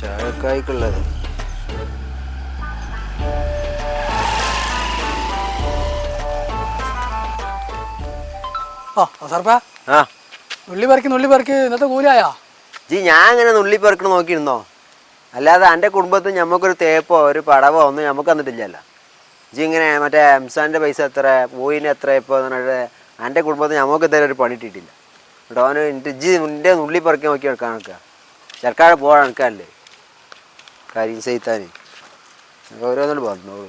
സർക്കാരിക്കുള്ളത് ഓ സർപ്പാ. ആ. ഉള്ളി പറിക്ക് ഉള്ളി പറിക്ക് ഇന്നത്തെ ജി ഞാൻ നുള്ളി പെറുക്കണ നോക്കിയിരുന്നോ? അല്ലാതെ എന്റെ കുടുംബത്തിൽ ഞമ്മക്കൊരു തേപ്പോ ഒരു പടവോ ഒന്നും ഞമ്മക്ക് തന്നിട്ടില്ലല്ലോ ജി ഇങ്ങനെ മറ്റേ എംസാന്റെ പൈസ എത്ര പോയിന് എത്ര ഇപ്പോൾ എന്നിട്ട് എന്റെ കുടുംബത്തിൽ ഞമ്മക്ക് ഇതുവരെ ഒരു പണി ഇട്ടിട്ടില്ല. കേട്ടോ അവന് ജി നിന്റെ നുള്ളി പെറുക്കി നോക്കി എടുക്കാൻ നിൽക്കുക ചെറുക്കാട് പോകാൻ നിൽക്കാല്ലേ കാര്യം ചെയ്താൻ ഓരോന്നും വന്നോളൂ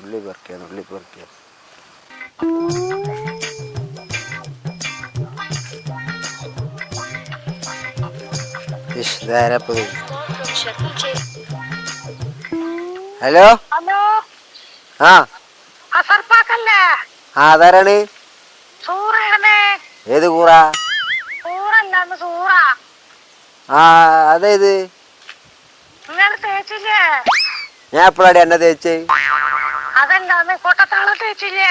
ഉള്ളി പെറുക്കിയ ഉള്ളി പെറുക്കിയ? ഹലോ? ഹലോ? ആ. ആ സൂറയാണേ. ഏത് കൂറ? ആ അതേത്? തേച്ചില്ലേ? ഞാൻ എപ്പോഴാടി എന്നെ തേച്ച്? അതല്ലാന്ന് കൊട്ടത്താളം തേച്ചില്ലേ?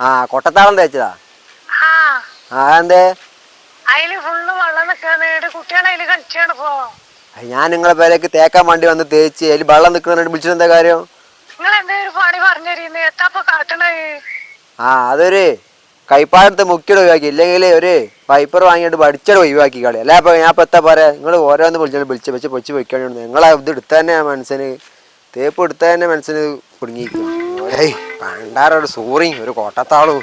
ആ കൊട്ടത്താളം തേച്ചതാ? ആ. ആ എന്തേ അതിൽ ഫുള്ള് വെള്ളം നിൽക്കാന്ന് കുട്ടികളെ അതിൽ കളിച്ചാണ് പോ ഞാൻ നിങ്ങളെ പേരേക്ക് തേക്കാൻ വണ്ടി വന്ന് തേച്ച് അതിൽ വെള്ളം നിൽക്കുന്നതിന് വിളിച്ചിട്ട് എന്താ കാര്യം? നിങ്ങൾ എന്തേ ഒരു പണി പറഞ്ഞിരുന്നു എത്താപ്പൊ കാട്ടണേ ആ അതൊരു കൈപ്പാടത്ത് മുക്കിയുടെ ഒഴിവാക്കി. ഇല്ലെങ്കിൽ ഒരു പൈപ്പർ വാങ്ങിയിട്ട് പഠിച്ചിട്ട് ഒഴിവാക്കി കളി. അല്ല അപ്പോൾ ഞാൻ ഇപ്പൊ എത്താ പറയാ? നിങ്ങൾ ഓരോന്ന് വിളിച്ചാൽ വിളിച്ച് വെച്ച് പൊച്ച് പൊയ്ക്കാണ് നിങ്ങൾ ഇത് എടുത്ത തന്നെ മനസ്സിന് തേപ്പ് എടുത്ത തന്നെ മനസ്സിന് കുടുങ്ങിയിരിക്കും പണ്ടാറോട് സൂറിയും ഒരു കോട്ടത്താളും.